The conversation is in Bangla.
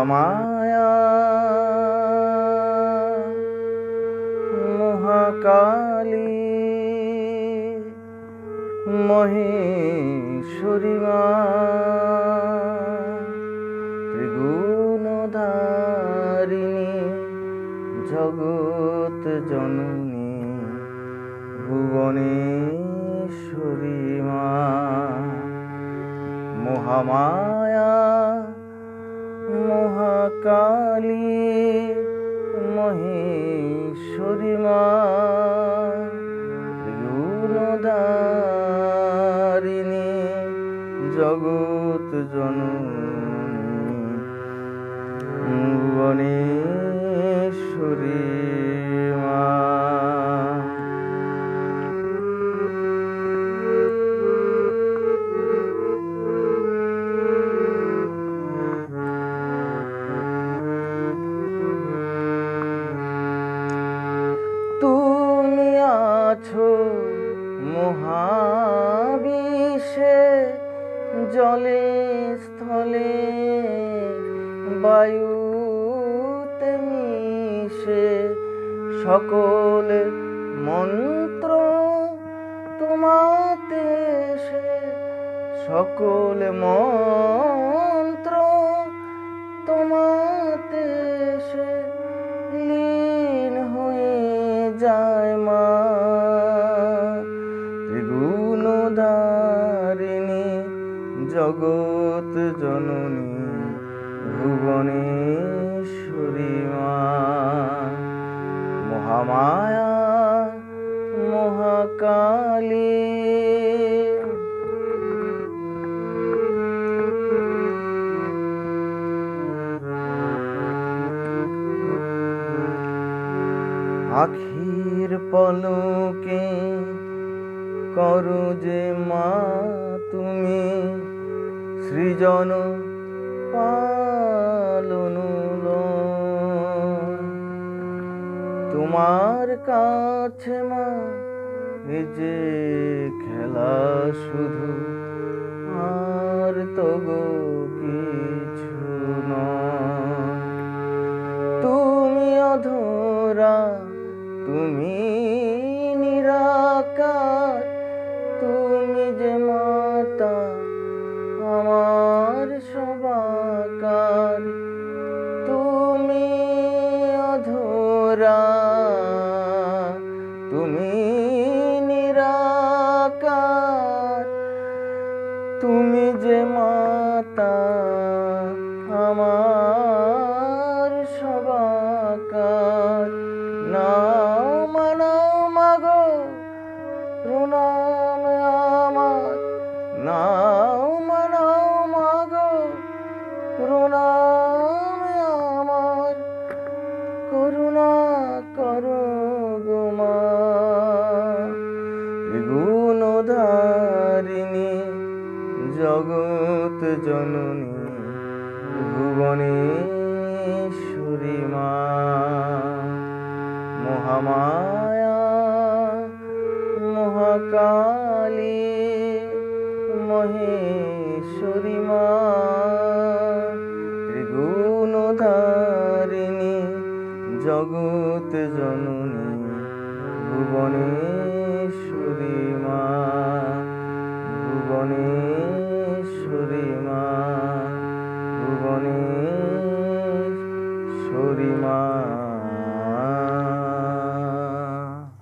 মহামায়া মহাকালী মহেশ্বরী মা ত্রিগুণধারিণী জগৎ জননী ভুবনেশ্বরী মা মহামায়া মহাকালী মহেশ্বরী মা গুণধারিণী জগৎ জননী ভুবনেশ্বরী। জলে স্থলে বায়ুতে মিশে সকল মন্ত্র তোমাতে সে সকল মন্ত্র জগৎ জননী ভুবনেশ্বরী মা। মহামায়া মহাকালী। আখির পলকে করো যে মা তুমি। সৃজন পালন লয়। তোমার কাছে মা, এ যে খেলা শুধু আর তো গো কিছু তুমি অধরা, তুমি নিরাকার, তুমি যে মাতা তুমি নিরাকার। তুমি যে মাতা আমার সবাকার। নাও মানাও মাগো প্রণাম আমার। নাও মানাও মাগো প্রণাম আমার। করুণা করো। জগৎ জননী ভুবনেশ্বরী মা। মহামায়া মহাকালী মহেশ্বরী মা।